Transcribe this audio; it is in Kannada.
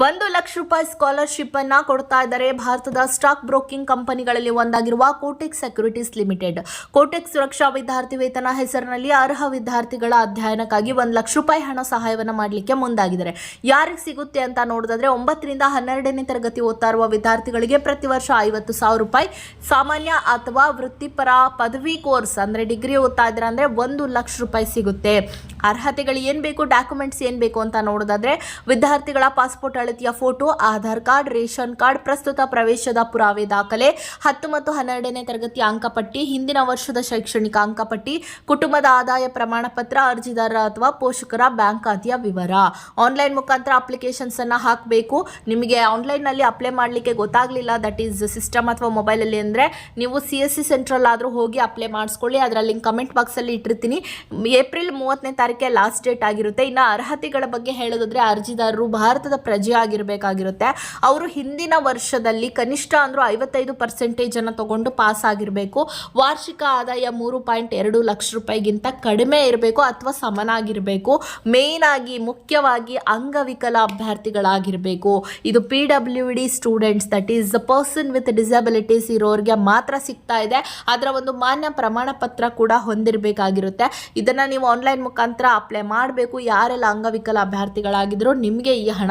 ಒಂದು ಲಕ್ಷ ರೂಪಾಯಿ ಸ್ಕಾಲರ್ಶಿಪ್ ಅನ್ನ ಕೊಡ್ತಾ ಇದ್ದಾರೆ ಭಾರತದ ಸ್ಟಾಕ್ ಬ್ರೋಕಿಂಗ್ ಕಂಪನಿಗಳಲ್ಲಿ ಒಂದಾಗಿರುವ ಕೋಟೆಕ್ ಸೆಕ್ಯೂರಿಟೀಸ್ ಲಿಮಿಟೆಡ್. ಕೋಟೆಕ್ ಸುರಕ್ಷಾ ವಿದ್ಯಾರ್ಥಿ ವೇತನ ಹೆಸರಿನಲ್ಲಿ ಅರ್ಹ ವಿದ್ಯಾರ್ಥಿಗಳ ಅಧ್ಯಯನಕ್ಕಾಗಿ ಒಂದು ಲಕ್ಷ ರೂಪಾಯಿ ಹಣ ಸಹಾಯವನ್ನು ಮಾಡಲಿಕ್ಕೆ ಮುಂದಾಗಿದ್ದಾರೆ. ಯಾರಿಗೆ ಸಿಗುತ್ತೆ ಅಂತ ನೋಡಿದ್ರೆ ಒಂಬತ್ತರಿಂದ ಹನ್ನೆರಡನೇ ತರಗತಿ ಓದ್ತಾ ವಿದ್ಯಾರ್ಥಿಗಳಿಗೆ ಪ್ರತಿ ವರ್ಷ ಐವತ್ತು ಸಾವಿರ ರೂಪಾಯಿ. ಸಾಮಾನ್ಯ ಅಥವಾ ವೃತ್ತಿಪರ ಪದವಿ ಕೋರ್ಸ್ ಅಂದ್ರೆ ಡಿಗ್ರಿ ಓದ್ತಾ ಇದ್ದಾರೆ ಅಂದ್ರೆ ಒಂದು ಲಕ್ಷ ರೂಪಾಯಿ ಸಿಗುತ್ತೆ. ಅರ್ಹತೆಗಳು ಏನು ಬೇಕು, ಡಾಕ್ಯುಮೆಂಟ್ಸ್ ಏನು ಬೇಕು ಅಂತ ನೋಡೋದಾದ್ರೆ ವಿದ್ಯಾರ್ಥಿಗಳ ಪಾಸ್ಪೋರ್ಟ್ ಅಳತೆಯ photo, Aadhaar card, ration card ಪ್ರಸ್ತುತ ಪ್ರವೇಶದ ಪುರಾವೆ ದಾಖಲೆ, ಹತ್ತು ಮತ್ತು ಹನ್ನೆರಡನೇ ತರಗತಿ ಅಂಕಪಟ್ಟಿ, ಹಿಂದಿನ ವರ್ಷದ ಶೈಕ್ಷಣಿಕ ಅಂಕಪಟ್ಟಿ, ಕುಟುಂಬದ ಆದಾಯ ಪ್ರಮಾಣ ಪತ್ರ ಅರ್ಜಿದಾರ ಅಥವಾ ಪೋಷಕರ ಬ್ಯಾಂಕ್ ಖಾತೆಯ ವಿವರ. ಆನ್ಲೈನ್ ಮುಖಾಂತರ ಅಪ್ಲಿಕೇಶನ್ಸ್ ಅನ್ನ ಹಾಕಬೇಕು. ನಿಮಗೆ ಆನ್ಲೈನ್ನಲ್ಲಿ ಅಪ್ಲೈ ಮಾಡಲಿಕ್ಕೆ ಗೊತ್ತಾಗಲಿಲ್ಲ. ದಟ್ ಈಸ್ ಸಿಸ್ಟಮ್ ಅಥವಾ ಮೊಬೈಲಲ್ಲಿ ಅಂದರೆ ನೀವು ಸಿ ಎಸ್ ಸಿ ಸೆಂಟ್ರಲ್ ಆದರೂ ಹೋಗಿ ಅಪ್ಲೈ ಮಾಡಿಸ್ಕೊಳ್ಳಿ. ಅದರ ಲಿಂಕ್ ಕಮೆಂಟ್ ಬಾಕ್ಸಲ್ಲಿ ಇಟ್ಟಿರ್ತೀನಿ. ಏಪ್ರಿಲ್ ಮೂವತ್ತನೇ ತಾರೀಕೆ ಲಾಸ್ಟ್ ಡೇಟ್ ಆಗಿರುತ್ತೆ. ಇನ್ನು ಅರ್ಹತೆಗಳ ಬಗ್ಗೆ ಹೇಳೋದಾದ್ರೆ ಅರ್ಜಿದಾರರು ಭಾರತದ ಪ್ರಜೆ ಆಗಿರಬೇಕಾಗಿರುತ್ತೆ ಅವರು ಹಿಂದಿನ ವರ್ಷದಲ್ಲಿ ಕನಿಷ್ಠ ಅಂದರೂ ಐವತ್ತೈದು ಪರ್ಸೆಂಟೇಜನ್ನು ತಗೊಂಡು ಪಾಸ್ ಆಗಿರಬೇಕು. ವಾರ್ಷಿಕ ಆದಾಯ ಮೂರು ಪಾಯಿಂಟ್ ಎರಡು ಲಕ್ಷ ರೂಪಾಯಿಗಿಂತ ಕಡಿಮೆ ಇರಬೇಕು ಅಥವಾ ಸಮನಾಗಿರಬೇಕು. ಮೇನ್ ಆಗಿ ಮುಖ್ಯವಾಗಿ ಅಂಗವಿಕಲ ಅಭ್ಯರ್ಥಿಗಳಾಗಿರಬೇಕು. ಇದು P W D students that is the person with disabilities ಇರೋರಿಗೆ ಮಾತ್ರ ಸಿಗ್ತಾ ಇದೆ. ಅದರ ಒಂದು ಮಾನ್ಯ ಪ್ರಮಾಣ ಪತ್ರ ಕೂಡ ಹೊಂದಿರಬೇಕಾಗಿರುತ್ತೆ. ಇದನ್ನು ನೀವು ಆನ್ಲೈನ್ ಮುಖಾಂತರ ಅಪ್ಲೈ ಮಾಡಬೇಕು. ಯಾರೆಲ್ಲ ಅಂಗವಿಕಲ ಅಭ್ಯರ್ಥಿಗಳಾಗಿದ್ದರೂ ನಿಮಗೆ ಈ ಹಣ